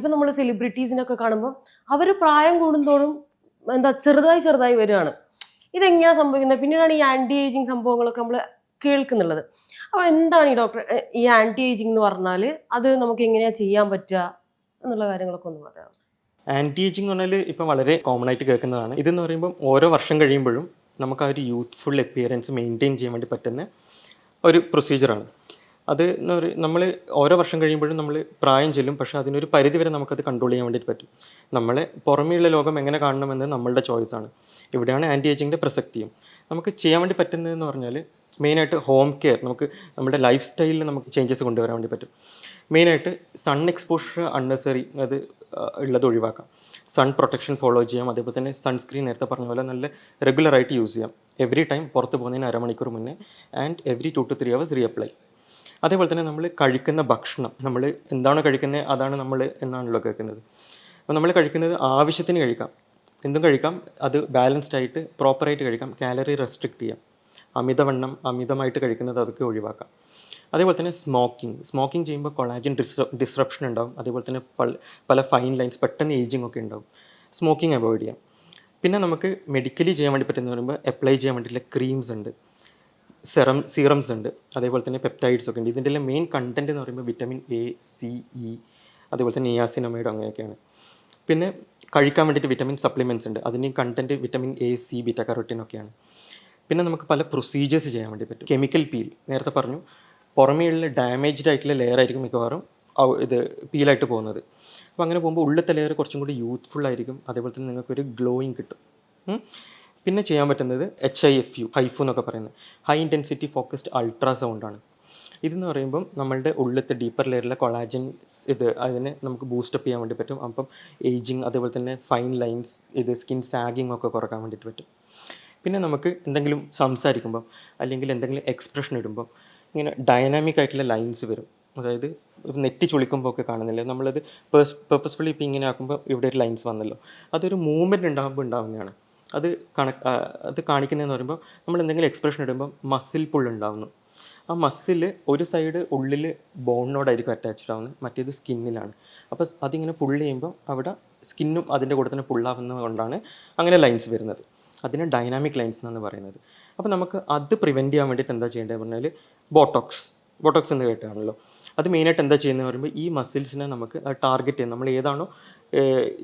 ഇപ്പൊ നമ്മൾ സെലിബ്രിറ്റീസിനൊക്കെ കാണുമ്പോൾ അവർ പ്രായം കൂടുന്തോറും എന്താ ചെറുതായി ചെറുതായി വരികയാണ്. ഇതെങ്ങനെയാണ് സംഭവിക്കുന്നത്? പിന്നീടാണ് ഈ ആന്റി ഏജിങ് സംഭവങ്ങളൊക്കെ നമ്മൾ കേൾക്കുന്നുള്ളത്. അപ്പോൾ എന്താണ് ഈ ഡോക്ടർ ഈ ആന്റി ഏജിങ് എന്ന് പറഞ്ഞാൽ അത് നമുക്ക് എങ്ങനെയാ ചെയ്യാൻ പറ്റുക എന്നുള്ള കാര്യങ്ങളൊക്കെ ഒന്ന് പറയാം ആന്റി ഏജിങ് എന്ന് പറഞ്ഞാൽ ഇപ്പം വളരെ കോമൺ ആയിട്ട് കേൾക്കുന്നതാണ്. ഇതെന്ന് പറയുമ്പോൾ ഓരോ വർഷം കഴിയുമ്പോഴും നമുക്ക് ആ ഒരു യൂത്ത്ഫുൾ അപ്പിയറൻസ് മെയിന്റെയിൻ ചെയ്യാൻ വേണ്ടി പറ്റുന്ന ഒരു പ്രൊസീജിയറാണ് അത് എന്ന് പറയും നമ്മൾ ഓരോ വർഷം കഴിയുമ്പോഴും നമ്മൾ പ്രായം ചെല്ലും. പക്ഷെ അതിനൊരു പരിധി വരെ നമുക്കത് കൺട്രോൾ ചെയ്യാൻ വേണ്ടിയിട്ട് പറ്റും. നമ്മളെ പുറമേയുള്ള ലോകം എങ്ങനെ കാണണമെന്ന് നമ്മളുടെ ചോയ്സാണ് ഇവിടെയാണ് ആന്റി ഏജിങ്ങിന്റെ പ്രസക്തിയും. നമുക്ക് ചെയ്യാൻ വേണ്ടി പറ്റുന്നതെന്ന് പറഞ്ഞാൽ മെയിനായിട്ട് ഹോം കെയർ നമുക്ക് നമ്മുടെ ലൈഫ് സ്റ്റൈലിൽ നമുക്ക് ചേഞ്ചസ് കൊണ്ടുവരാൻ വേണ്ടി പറ്റും. മെയിനായിട്ട് സൺ എക്സ്പോഷർ അൺനെസറി അത് ഉള്ളത് ഒഴിവാക്കാം. സൺ പ്രൊട്ടക്ഷൻ ഫോളോ ചെയ്യാം. അതേപോലെ തന്നെ സൺസ്ക്രീൻ നേരത്തെ പറഞ്ഞ പോലെ നല്ല റെഗുലറായിട്ട് യൂസ് ചെയ്യാം. എവറി ടൈം പുറത്ത് പോകുന്നതിന് അരമണിക്കൂർ മുന്നേ and every two two three hours reapply അതേപോലെ തന്നെ നമ്മൾ കഴിക്കുന്ന ഭക്ഷണം നമ്മൾ എന്താണോ കഴിക്കുന്നത് അതാണ് നമ്മൾ എന്നാണല്ലോ കേൾക്കുന്നത്. അപ്പോൾ നമ്മൾ കഴിക്കുന്നത് ആവശ്യത്തിന് കഴിക്കാം. എന്തും കഴിക്കാം. അത് ബാലൻസ്ഡ് ആയിട്ട് പ്രോപ്പറായിട്ട് കഴിക്കാം. കാലറി റെസ്ട്രിക്റ്റ് ചെയ്യാം. അമിതവണ്ണം അമിതമായിട്ട് കഴിക്കുന്നത് അതൊക്കെ ഒഴിവാക്കാം. അതേപോലെ തന്നെ സ്മോക്കിംഗ് സ്മോക്കിംഗ് ചെയ്യുമ്പോൾ കൊളാജിൻ ഡിസ് ഡിസ്റപ്ഷൻ ഉണ്ടാവും. അതേപോലെ തന്നെ പല ഫൈൻ ലൈൻസ് പെട്ടെന്ന് ഏജിങ് ഒക്കെ ഉണ്ടാവും. സ്മോക്കിംഗ് അവോയ്ഡ് ചെയ്യാം. പിന്നെ നമുക്ക് മെഡിക്കലി ചെയ്യാൻ വേണ്ടി പറ്റുന്ന പറയുമ്പോൾ അപ്ലൈ ചെയ്യാൻ വേണ്ടിയിട്ടുള്ള ക്രീംസ് ഉണ്ട്. സെറം സീറംസ് ഉണ്ട്. അതേപോലെ തന്നെ പെപ്റ്റൈഡ്സ് ഒക്കെ ഉണ്ട്. ഇതിന്റെ മെയിൻ കണ്ടന്റ് എന്ന് പറയുമ്പോൾ വിറ്റമിൻ എ സി ഇ അതേപോലെ തന്നെ നിയാസിനമൈഡ് അങ്ങനെയൊക്കെയാണ്. പിന്നെ കഴിക്കാൻ വേണ്ടിയിട്ട് വിറ്റമിൻ സപ്ലിമെന്റ്സ് ഉണ്ട്. അതിന്റെയും content vitamin A C beta carotene ഒക്കെയാണ്. പിന്നെ നമുക്ക് പല പ്രൊസീജിയേഴ്സ് ചെയ്യാൻ വേണ്ടി പറ്റും. കെമിക്കൽ പീൽ നേരത്തെ പറഞ്ഞു പുറമേയുള്ള ഡാമേജ്ഡ് ആയിട്ടുള്ള ലെയർ ആയിരിക്കും മിക്കവാറും ഇത് പീലായിട്ട് പോകുന്നത്. അപ്പോൾ അങ്ങനെ പോകുമ്പോൾ ഉള്ളിലത്തെ ലെയർ കുറച്ചും കൂടി യൂത്ത്ഫുൾ ആയിരിക്കും. അതേപോലെ തന്നെ നിങ്ങൾക്കൊരു ഗ്ലോയിങ് കിട്ടും. പിന്നെ ചെയ്യാൻ പറ്റുന്നത് H I F U HIFU എന്നൊക്കെ പറയുന്നത്. ഹൈ ഇന്റൻസിറ്റി ഫോക്കസ്ഡ് അൾട്രാസൗണ്ടാണ് ഇതെന്ന് പറയുമ്പം നമ്മളുടെ ഉള്ളിലത്തെ ഡീപ്പർ ലെയറിലെ കൊളാജൻ ഇത് അതിനെ നമുക്ക് ബൂസ്റ്റപ്പ് ചെയ്യാൻ വേണ്ടി പറ്റും. അപ്പം ഏജിങ് അതേപോലെ തന്നെ ഫൈൻ ലൈൻസ് ഇത് സ്കിൻ സാഗിങ് ഒക്കെ കുറയ്ക്കാൻ വേണ്ടിയിട്ട് പറ്റും. പിന്നെ നമുക്ക് എന്തെങ്കിലും സംസാരിക്കുമ്പം അല്ലെങ്കിൽ എന്തെങ്കിലും എക്സ്പ്രഷൻ ഇടുമ്പോൾ ഇങ്ങനെ ഡൈനാമിക് ആയിട്ടുള്ള ലൈൻസ് വരും. അതായത് നെറ്റി ചുളിക്കുമ്പോൾ ഒക്കെ കാണുന്നില്ല? നമ്മളത് പേഴ്സ് പേർപ്പസ്ഫുള്ളി ഇപ്പോൾ ഇങ്ങനെ ആക്കുമ്പോൾ ഇവിടെ ഒരു ലൈൻസ് വന്നല്ലോ. അതൊരു മൂവ്മെന്റ് ഉണ്ടാകുമ്പോൾ ഉണ്ടാകുന്നതാണ് അത് കണ ആ, അത് കാണിക്കുന്നതെന്ന് പറയുമ്പോൾ നമ്മൾ എന്തെങ്കിലും എക്സ്പ്രഷൻ ഇടുമ്പോൾ മസിൽ പുൾ ഉണ്ടാവുന്നു. ആ മസിൽ ഒരു സൈഡ് ഉള്ളിൽ ബോണിനോടായിരിക്കും അറ്റാച്ച്ഡ് ആവുന്നത് മറ്റേത് സ്കിന്നിലാണ് അപ്പോൾ അതിങ്ങനെ പുള്ള് ചെയ്യുമ്പോൾ അവിടെ സ്കിന്നും അതിന്റെ കൂടെ തന്നെ പുള്ളാവുന്നത് കൊണ്ടാണ് അങ്ങനെ ലൈൻസ് വരുന്നത്. അതിന് ഡൈനാമിക് ലൈൻസ് എന്നാണ് പറയുന്നത്. അപ്പോൾ നമുക്ക് അത് പ്രിവെന്റ് ചെയ്യാൻ വേണ്ടിയിട്ട് എന്താ ചെയ്യേണ്ടത് പറഞ്ഞാൽ ബോട്ടോക്സ് ബോട്ടോക്സ് എന്ന് കേട്ടാണല്ലോ. അത് മെയിനായിട്ട് എന്താ ചെയ്യുന്നത് പറയുമ്പോൾ ഈ മസിൽസിനെ നമുക്ക് ടാർഗറ്റ് ചെയ്യാം നമ്മൾ ഏതാണോ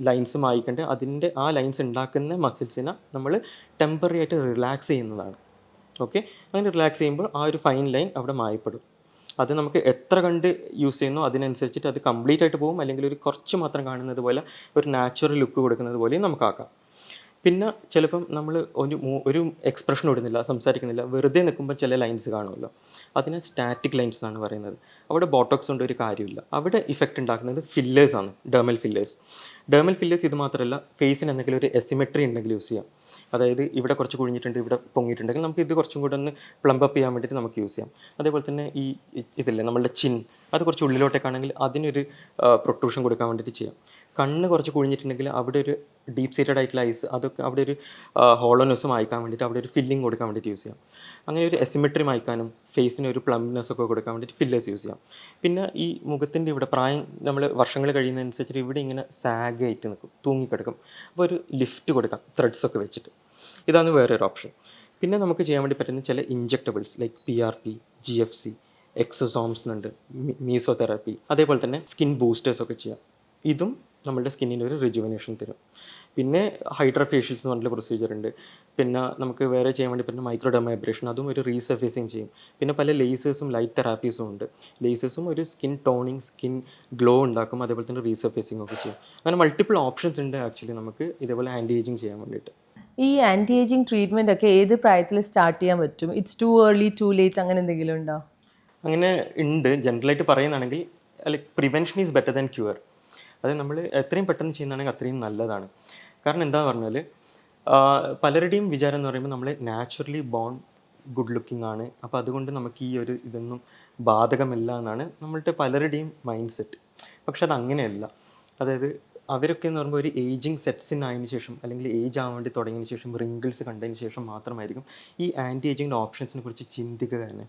ലൈൻസ് മായിക്കേണ്ടത് അതിന്റെ ആ ലൈൻസ് ഉണ്ടാക്കുന്ന മസിൽസിനെ നമ്മൾ ടെമ്പററി ആയിട്ട് റിലാക്സ് ചെയ്യുന്നതാണ്. ഓക്കെ അങ്ങനെ റിലാക്സ് ചെയ്യുമ്പോൾ ആ ഒരു ഫൈൻ ലൈൻ അവിടെ മായപ്പെടും. അത് നമുക്ക് എത്ര കണ്ട് യൂസ് ചെയ്യുന്നു അതിനനുസരിച്ചിട്ട് അത് കംപ്ലീറ്റ് ആയിട്ട് പോകും അല്ലെങ്കിൽ ഒരു കുറച്ച് മാത്രം കാണുന്നത് പോലെ ഒരു നാച്ചുറൽ ലുക്ക് കൊടുക്കുന്നത് പോലെയും നമുക്കാക്കാം പിന്നെ ചിലപ്പം നമ്മൾ ഒരു ഒരു എക്സ്പ്രഷൻ ഇടുന്നില്ല സംസാരിക്കുന്നില്ല. വെറുതെ നിൽക്കുമ്പോൾ ചില ലൈൻസ് കാണുമല്ലോ. അതിനെ സ്റ്റാറ്റിക് ലൈൻസ് എന്നാണ് പറയുന്നത്. അവിടെ ബോട്ടോക്സ് കൊണ്ട് ഒരു കാര്യമില്ല. അവിടെ ഇഫക്റ്റ് ഉണ്ടാക്കുന്നത് ഫില്ലേഴ്സാണ് ഡേമൽ ഫില്ലേഴ്സ് ഡേമൽ ഫില്ലേഴ്സ് ഇത് മാത്രമല്ല ഫേസിന് എന്തെങ്കിലും ഒരു എസിമെട്രി ഉണ്ടെങ്കിൽ യൂസ് ചെയ്യാം. അതായത് ഇവിടെ കുറച്ച് കുഴിഞ്ഞിട്ടുണ്ട് ഇവിടെ പൊങ്ങിയിട്ടുണ്ടെങ്കിൽ നമുക്ക് ഇത് കുറച്ചും കൂടെ ഒന്ന് പ്ലംബപ്പ് ചെയ്യാൻ വേണ്ടിയിട്ട് നമുക്ക് യൂസ് ചെയ്യാം. അതേപോലെ തന്നെ ഈ ഇതില്ലേ നമ്മളുടെ ചിൻ അത് കുറച്ച് ഉള്ളിലോട്ടേക്കാണെങ്കിൽ അതിനൊരു പ്രൊട്രൂഷൻ കൊടുക്കാൻ വേണ്ടിയിട്ട് ചെയ്യാം. കണ്ണ് കുറച്ച് കുഴിഞ്ഞിട്ടുണ്ടെങ്കിൽ അവിടെ ഒരു ഡീപ്പ് സീറ്റഡ് ആയിട്ടുള്ള ഐസ് അതൊക്കെ അവിടെ ഒരു ഹോളോനെസ് മായ്ക്കാൻ വേണ്ടിയിട്ട് അവിടെ ഒരു ഫില്ലിംഗ് കൊടുക്കാൻ വേണ്ടിയിട്ട് യൂസ് ചെയ്യാം. അങ്ങനെ ഒരു എസിമെട്രി മായ്ക്കാനും ഫേസിന് ഒരു പ്ലംനെസ് ഒക്കെ കൊടുക്കാൻ വേണ്ടിയിട്ട് ഫില്ലേഴ്സ് യൂസ് ചെയ്യാം. പിന്നെ ഈ മുഖത്തിന്റെ ഇവിടെ പ്രായം നമ്മൾ വർഷങ്ങൾ കഴിയുന്നതനുസരിച്ചിട്ട് ഇവിടെ ഇങ്ങനെ സാഗ് ആയിട്ട് നിൽക്കും തൂങ്ങിക്കിടക്കും. അപ്പോൾ ഒരു ലിഫ്റ്റ് കൊടുക്കാം ത്രെഡ്സ് ഒക്കെ വെച്ചിട്ട്. ഇതാണ് വേറൊരു ഓപ്ഷൻ പിന്നെ നമുക്ക് ചെയ്യാൻ വേണ്ടി പറ്റുന്ന ചില injectables like P R P G F C exosomes എന്നുണ്ട് മീസോതെറാപ്പി അതേപോലെ തന്നെ സ്കിൻ ബൂസ്റ്റേഴ്സ് ഒക്കെ ചെയ്യാം. ഇതും നമ്മുടെ സ്കിന്നിന് ഒരു റിജുവനേഷൻ തരും. പിന്നെ ഹൈഡ്രഫേഷ്യൽസ് എന്ന് പറഞ്ഞിട്ട് പ്രൊസീജിയർ ഉണ്ട്. പിന്നെ നമുക്ക് വേറെ ചെയ്യാൻ വേണ്ടി പറ്റുന്ന മൈക്രോഡെമൈബ്രേഷൻ അതും ഒരു റീസർഫേസിങ് ചെയ്യും. പിന്നെ പല ലേസേഴ്സും ലൈറ്റ് തെറാപ്പീസും ഉണ്ട്. ലേസേഴ്സും ഒരു സ്കിൻ ടോണിങ് സ്കിൻ ഗ്ലോ ഉണ്ടാക്കും. അതേപോലെ തന്നെ റീസർഫേസിങ് ഒക്കെ ചെയ്യും. അങ്ങനെ മൾട്ടിപ്പിൾ ഓപ്ഷൻസ് ഉണ്ട് ആക്ച്വലി നമുക്ക് ഇതേപോലെ ആന്റി ഏജിങ് ചെയ്യാൻ വേണ്ടിയിട്ട്. ഈ ആന്റി ഏജിങ് ട്രീറ്റ്മെന്റ് ഒക്കെ ഏത് പ്രായത്തിൽ സ്റ്റാർട്ട് ചെയ്യാൻ പറ്റും? It's too early too late അങ്ങനെ എന്തെങ്കിലും ഉണ്ടോ? അങ്ങനെ ഉണ്ട്. ജനറലായിട്ട് പറയുന്നതാണെങ്കിൽ like prevention is better than cure അത് നമ്മൾ എത്രയും പെട്ടെന്ന് ചെയ്യുന്നതാണെങ്കിൽ അത്രയും നല്ലതാണ്. കാരണം എന്താന്ന് പറഞ്ഞാൽ പലരുടെയും വിചാരം എന്ന് പറയുമ്പോൾ നമ്മൾ നാച്ചുറലി ബോൺ ഗുഡ് ലുക്കിംഗ് ആണ്. അപ്പോൾ അതുകൊണ്ട് നമുക്ക് ഈ ഒരു ഇതൊന്നും ബാധകമല്ല എന്നാണ് നമ്മളുടെ പലരുടെയും മൈൻഡ് സെറ്റ് പക്ഷെ അത് അങ്ങനെയല്ല. അതായത് അവരൊക്കെ എന്ന് പറയുമ്പോൾ ഒരു ഏജിങ് സെറ്റ്സിൻ ആയതിനു ശേഷം അല്ലെങ്കിൽ ഏജ് ആവാൻ വേണ്ടി തുടങ്ങിയതിന് ശേഷം റിങ്കിൾസ് കണ്ടതിന് ശേഷം മാത്രമായിരിക്കും ഈ ആന്റി ഏജിങ്ങിന്റെ ഓപ്ഷൻസിനെ കുറിച്ച് ചിന്തിക്കുക തന്നെ.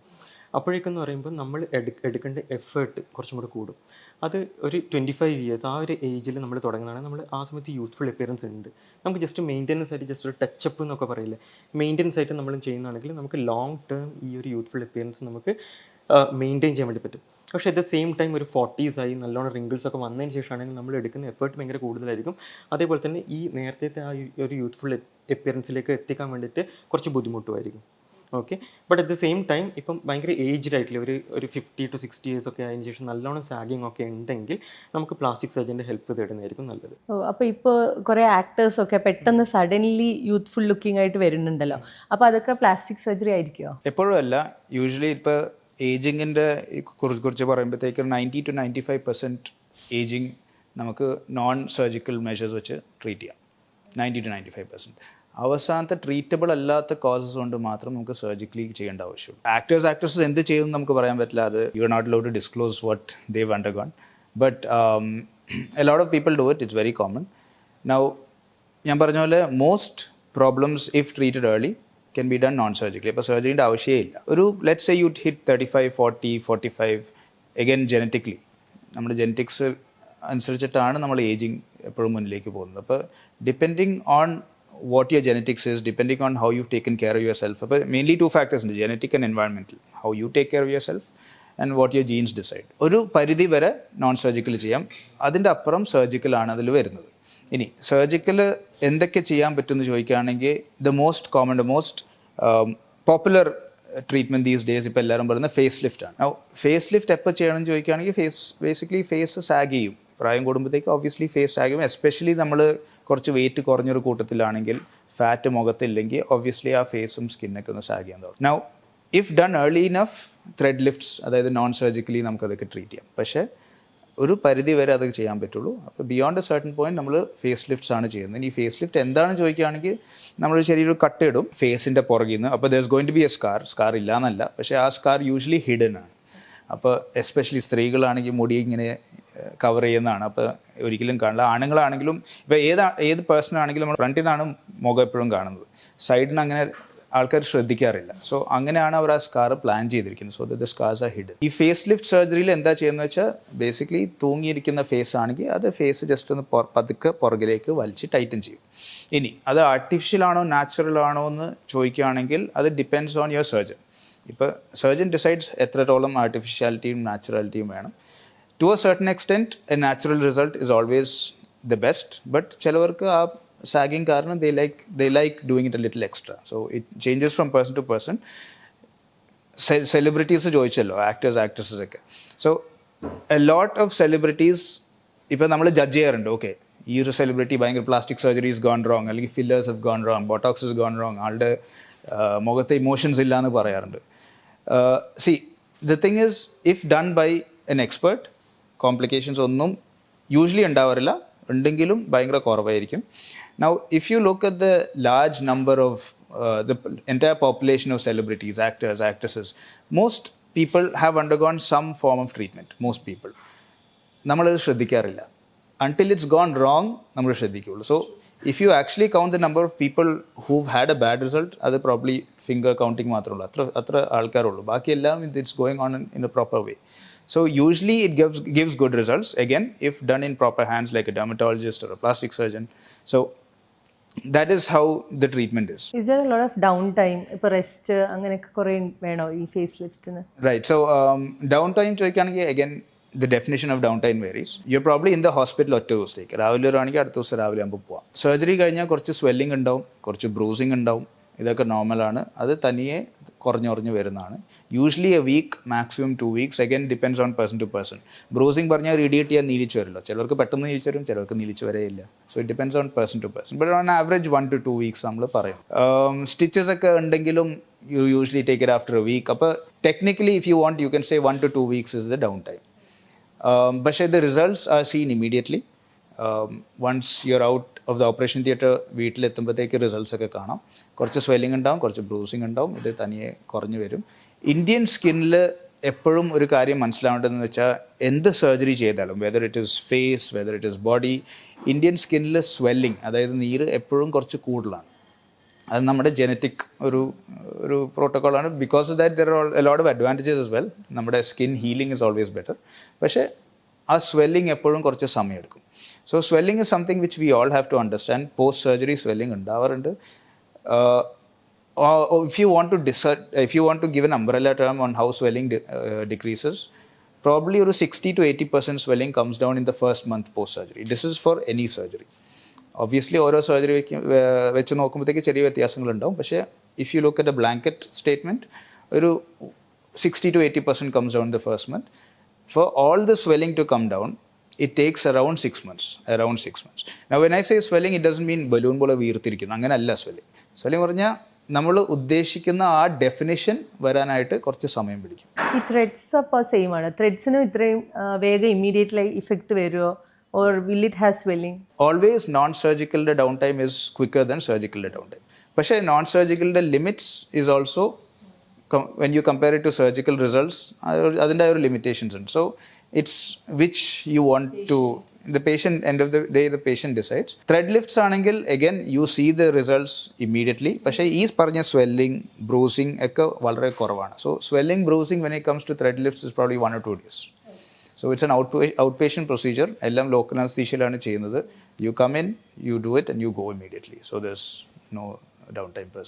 അപ്പോഴേക്കെന്ന് പറയുമ്പോൾ നമ്മൾ എടു എടുക്കേണ്ട എഫേർട്ട് കുറച്ചും കൂടെ കൂടും. അത് ഒരു ട്വന്റി ഫൈവ് ഇയേഴ്സ് ആ ഒരു ഏജിൽ നമ്മൾ തുടങ്ങുന്നതാണ്. നമ്മൾ ആ സമയത്ത് യൂത്ത്ഫുൾ അപ്പിയറൻസ് ഉണ്ട്. നമുക്ക് ജസ്റ്റ് മെയിന്റെനൻസ് ആയിട്ട് ജസ്റ്റ് ഒരു ടച്ചപ്പ് എന്നൊക്കെ പറയില്ലേ? മെയിന്റെനൻസ് ആയിട്ട് നമ്മൾ ചെയ്യുന്നതാണെങ്കിൽ നമുക്ക് ലോങ് ടേം ഈ ഒരു യൂത്ത്ഫുൾ അപ്പിയറൻസ് നമുക്ക് മെയിന്റെയിൻ ചെയ്യാൻ വേണ്ടി പറ്റും. പക്ഷേ അറ്റ് ദ സെയിം ടൈം ഒരു ഫോർട്ടീസ് ആയി നല്ലോണം റിങ്കിൾസ് ഒക്കെ വന്നതിന് ശേഷമാണെങ്കിൽ നമ്മൾ എടുക്കുന്ന എഫേർട്ട് ഭയങ്കര കൂടുതലായിരിക്കും. അതേപോലെ തന്നെ ഈ നേരത്തെ ആ ഒരു യൂത്ത്ഫുൾ അപ്പിയറൻസിലേക്ക് എത്തിക്കാൻ വേണ്ടിയിട്ട് കുറച്ച് ബുദ്ധിമുട്ടുമായിരിക്കും. Okay but at the same time ഇപ്പം ഭയങ്കര ഏജ്ഡ് ആയിട്ടുള്ള ഒരു ഒരു ഫിഫ്റ്റി ടു സിക്സ്റ്റി ഇയേഴ്സ് ഒക്കെ ആയതിനു ശേഷം നല്ലോണം സാഗിങ് ഒക്കെ ഉണ്ടെങ്കിൽ നമുക്ക് പ്ലാസ്റ്റിക് സർജന്റെ ഹെൽപ്പ് തേടുന്നതായിരിക്കും നല്ലത്. ഓ അപ്പോൾ ഇപ്പോൾ കുറേ ആക്ടേഴ്സ് ഒക്കെ പെട്ടെന്ന് സഡൻലി യൂത്ത്ഫുൾ ലുക്കിംഗ് ആയിട്ട് വരുന്നുണ്ടല്ലോ. അപ്പോൾ അതൊക്കെ പ്ലാസ്റ്റിക് സർജറി ആയിരിക്കുമോ എപ്പോഴും അല്ല. യൂഷ്വലി ഇപ്പോൾ ഏജിങ്ങിന്റെ കുറിച്ച് കുറിച്ച് പറയുമ്പോഴത്തേക്ക് ninety two ninety five percent ageing നമുക്ക് നോൺ സർജിക്കൽ മെഷേഴ്സ് വെച്ച് ട്രീറ്റ് ചെയ്യാം. Ninety two ninety five percent അവസാനത്തെ ട്രീറ്റബിൾ അല്ലാത്ത കോസസ് കൊണ്ട് മാത്രം നമുക്ക് സർജിക്കലി ചെയ്യേണ്ട ആവശ്യമുള്ളൂ. ആക്ടേഴ്സ് ആക്ട്രസസ് എന്ത് ചെയ്യുമെന്ന് നമുക്ക് പറയാൻ പറ്റില്ല. അത് you are not low to disclose what they've undergone but a lot of people do it it's very common now ഞാൻ പറഞ്ഞ പോലെ most problems if treated early can be done non surgically അപ്പോൾ സർജറിന്റെ ആവശ്യമേ ഇല്ല. ഒരു let's a you hit thirty five forty forty five again genetically നമ്മുടെ genetics അനുസരിച്ചിട്ടാണ് നമ്മൾ ഏജിങ് എപ്പോഴും മുന്നിലേക്ക് പോകുന്നത്. അപ്പോൾ depending on your genetics is depending on how you taken care of yourself അപ്പോൾ മെയിൻലി ടു ഫാക്ടേഴ്സ് ഉണ്ട് genetic and എൻവയൺമെന്റൽ how you take care of yourself and what your genes decide ഒരു പരിധി വരെ നോൺ സർജിക്കൽ ചെയ്യാം. അതിന്റെ അപ്പുറം സർജിക്കലാണ് അതിൽ വരുന്നത്. ഇനി സർജിക്കൽ എന്തൊക്കെ ചെയ്യാൻ പറ്റുമെന്ന് ചോദിക്കുകയാണെങ്കിൽ the most common the most popular treatment these days ഇപ്പോൾ എല്ലാവരും പറയുന്നത് ഫേസ് ലിഫ്റ്റാണ് ഫേസ് ലിഫ്റ്റ് എപ്പോൾ ചെയ്യണമെന്ന് ചോദിക്കുകയാണെങ്കിൽ ഫേസ് ബേസിക്കലി ഫേസ് സാഗ് ചെയ്യും. പ്രായം കൂടുമ്പോഴത്തേക്ക് ഒബ്വിയസ്ലി ഫേസ് ടാഗും എസ്പെഷ്യലി നമ്മൾ കുറച്ച് വെയിറ്റ് കുറഞ്ഞൊരു കൂട്ടത്തിലാണെങ്കിൽ ഫാറ്റ് മുഖത്തില്ലെങ്കിൽ ഒബ്വിയസ്ലി ആ ഫേസും സ്കിന്നൊക്കെ ഒന്ന് സാഗ് ചെയ്യാൻ തുടങ്ങും. Now if done early enough thread lifts അതായത് നോൺ സർജിക്കലി നമുക്കതൊക്കെ ട്രീറ്റ് ചെയ്യാം. പക്ഷേ ഒരു പരിധി വരെ അതൊക്കെ ചെയ്യാൻ പറ്റുള്ളൂ. അപ്പോൾ ബിയോണ്ട് എ സർട്ടൻ പോയിന്റ് നമ്മൾ ഫേസ് ലിഫ്റ്റ്സ് ആണ് ചെയ്യുന്നത്. ഈ ഫേസ് ലിഫ്റ്റ് എന്താണ് ചോദിക്കുകയാണെങ്കിൽ നമ്മൾ ചെറിയൊരു കട്ട് ഇടും ഫേസിന്റെ പുറകിൽ നിന്ന് അപ്പോൾ there's going to be a scar scar ഇല്ല എന്നല്ല പക്ഷേ ആ സ്കാർ യൂഷ്വലി ഹിഡൻ ആണ്. അപ്പോൾ എസ്പെഷ്യലി സ്ത്രീകളാണെങ്കിൽ മുടി ഇങ്ങനെ കവർ ചെയ്യുന്നതാണ്. അപ്പോൾ ഒരിക്കലും കാണില്ല ആണുങ്ങളാണെങ്കിലും ഇപ്പോൾ ഏത് ഏത് പേഴ്സൺ ആണെങ്കിലും നമ്മൾ ഫ്രണ്ടിൽ നിന്നാണ് മുഖം എപ്പോഴും കാണുന്നത്. സൈഡിൽ നിന്ന് അങ്ങനെ ആൾക്കാർ ശ്രദ്ധിക്കാറില്ല. സോ അങ്ങനെയാണ് അവർ ആ സ്കാർ പ്ലാൻ ചെയ്തിരിക്കുന്നത്. So the scars are hid ഈ ഫേസ് ലിഫ്റ്റ് സർജറിയിൽ എന്താ ചെയ്യുന്നത് വെച്ചാൽ ബേസിക്കലി തൂങ്ങിയിരിക്കുന്ന ഫേസ് ആണെങ്കിൽ അത് ഫേസ് ജസ്റ്റ് ഒന്ന് പതുക്കെ പുറകിലേക്ക് വലിച്ച് ടൈറ്റൻ ചെയ്യും. ഇനി അത് ആർട്ടിഫിഷ്യൽ ആണോ നാച്ചുറൽ ആണോ എന്ന് ചോദിക്കുകയാണെങ്കിൽ അത് ഡിപ്പെൻഡ്സ് ഓൺ യുവർ സർജൻ ഇപ്പോൾ സർജൻ ഡിസൈഡ്സ് എത്രത്തോളം ആർട്ടിഫിഷ്യാലിറ്റിയും നാച്ചുറാലിറ്റിയും വേണം. To a certain extent a natural result is always the best but ചിലവർക്ക് ആ സാഗിങ് കാരണം they like they like doing it a little extra so it changes from person to person celebrities ചോദിച്ചല്ലോ actors actresses ഒക്കെ. So a lot of celebrities ഇപ്പോൾ നമ്മൾ judge ചെയ്യാറുണ്ട്. Okay ഈ ഒരു സെലിബ്രിറ്റി ഭയങ്കര plastic surgery is gone wrong അല്ലെങ്കിൽ fillers have gone wrong Botox is gone wrong ആളുടെ ആ, മുഖത്തെ ഇമോഷൻസ് ഇല്ല എന്ന് പറയാറുണ്ട് see the thing is if done by an expert complications ഒന്നും യൂഷ്വലി ഉണ്ടാവാറില്ല. ഉണ്ടെങ്കിലും ഭയങ്കര കുറവായിരിക്കും. Now if you look at the large number of the entire population of celebrities actors actresses most people have undergone some form of treatment most people നമ്മളത് ശ്രദ്ധിക്കാറില്ല. Until it's gone wrong നമ്മൾ ശ്രദ്ധിക്കുള്ളൂ. So if you actually count the number of people who had a bad result അത് probably finger counting മാത്രമേ ഉള്ളൂ. അത്ര അത്ര ആൾക്കാരുള്ളൂ ബാക്കിയെല്ലാം it's going on in a proper way so usually it gives gives good results again if done in proper hands like a dermatologist or a plastic surgeon. So that is how the treatment is. Is there lot of down time ഇപ്പോൾ rest അങ്ങനെയൊക്കെ കുറേ വേണോ ഈ face ലിഫ്റ്റിന് Right. So um, downtime ചോദിക്കുകയാണെങ്കിൽ again the definition of downtime varies. You're probably in the hospital ഒറ്റ ദിവസത്തേക്ക്. രാവിലെ വരുവാണെങ്കിൽ അടുത്ത ദിവസം രാവിലെ ആകുമ്പോൾ പോവാം. സർജറി കഴിഞ്ഞാൽ കുറച്ച് സ്വെല്ലിംഗ് ഉണ്ടാവും കുറച്ച് ബ്രൂസിങ് ഉണ്ടാവും. ഇതൊക്കെ നോർമലാണ് അത് തനിയെ കുറഞ്ഞു കുറഞ്ഞ് വരുന്നതാണ് usually a week maximum two weeks again depends on person to person bruising പറഞ്ഞാൽ റീഡിയേറ്റ് ചെയ്യാൻ നീലിച്ചു വരില്ല. ചിലർക്ക് പെട്ടെന്ന് നീലിച്ചു വരും ചിലർക്ക് നീലിച്ചു വരെയില്ല so it depends on person to person but on average one to two weeks നമ്മൾ പറയും. സ്റ്റിച്ചസ് ഒക്കെ ഉണ്ടെങ്കിലും you usually take it after a week അപ്പോൾ technically if you want you can say one to two weeks is the down time പക്ഷേ the results are seen immediately once you're out of the operation theatre വീട്ടിലെത്തുമ്പോഴത്തേക്ക് results ഒക്കെ കാണാം. കുറച്ച് swelling ഉണ്ടാവും കുറച്ച് ബ്രൂസിങ് ഉണ്ടാവും. ഇത് തനിയെ കുറഞ്ഞു വരും. ഇന്ത്യൻ സ്കിന്നിൽ എപ്പോഴും ഒരു കാര്യം മനസ്സിലാവേണ്ടതെന്ന് വെച്ചാൽ എന്ത് സർജറി ചെയ്താലും whether it is face whether it is body Indian സ്കിന്നിൽ സ്വെല്ലിംഗ് അതായത് നീര് എപ്പോഴും കുറച്ച് കൂടുതലാണ്. അത് നമ്മുടെ ജനറ്റിക് ഒരു ഒരു പ്രോട്ടോക്കോളാണ് because that there are load of advantages well നമ്മുടെ skin healing is always better പക്ഷേ ആ സ്വെല്ലിംഗ് എപ്പോഴും കുറച്ച് സമയമെടുക്കും. So swelling is something which we all have to understand post surgery swelling ഉണ്ടാവാറുണ്ട് if you want to dis if you want to give an umbrella term on how swelling decreases probably ഒരു sixty to eighty percent swelling comes down in the first month post surgery this is for any surgery obviously ഓരോ surgery വയ്ക്കും വെച്ച് നോക്കുമ്പോഴത്തേക്ക് ചെറിയ വ്യത്യാസങ്ങളുണ്ടാവും. പക്ഷേ if you look at a blanket statement ഒരു sixty to eighty percent comes down the first month for all the swelling to come down it takes around six months around six months now when I say swelling it doesn't mean balloon പോലെ വീർത്തിരിക്കുന്നു. അങ്ങനെയല്ല swelling swelling പറഞ്ഞാൽ നമ്മൾ ഉദ്ദേശിക്കുന്ന ആ definition വരാനായിട്ട് കുറച്ച് സമയം പിടിക്കും. ഈ ത്രെഡ്സ് അപ്പോൾ സെയിം ആണ്. ത്രെഡ്സിനും ഇത്രയും വേഗം ഇമ്മീഡിയറ്റ്ലി ഇഫക്റ്റ് വരുമോ or will it has swelling always non സർജിക്കലിന്റെ down time is quicker than സർജിക്കലിന്റെ down time പക്ഷേ non സർജിക്കലിന്റെ limits is also when you compare it to surgical results അതിന്റെ ഒരു ലിമിറ്റേഷൻസ് ഉണ്ട്. So it's which you want to the patient end of the day the patient decides thread lifts ആണെങ്കിൽ again you see the results immediately പക്ഷേ ഈ പറഞ്ഞ swelling bruising ഒക്കെ വളരെ കുറവാണ്. So swelling bruising when it comes to thread lifts is probably one or two days so it's an out out patient procedure എല്ലാം local അനസ്തീഷ്യയിലാണ് ചെയ്യുന്നത്. You come in you do it and you go immediately so there's no down time per se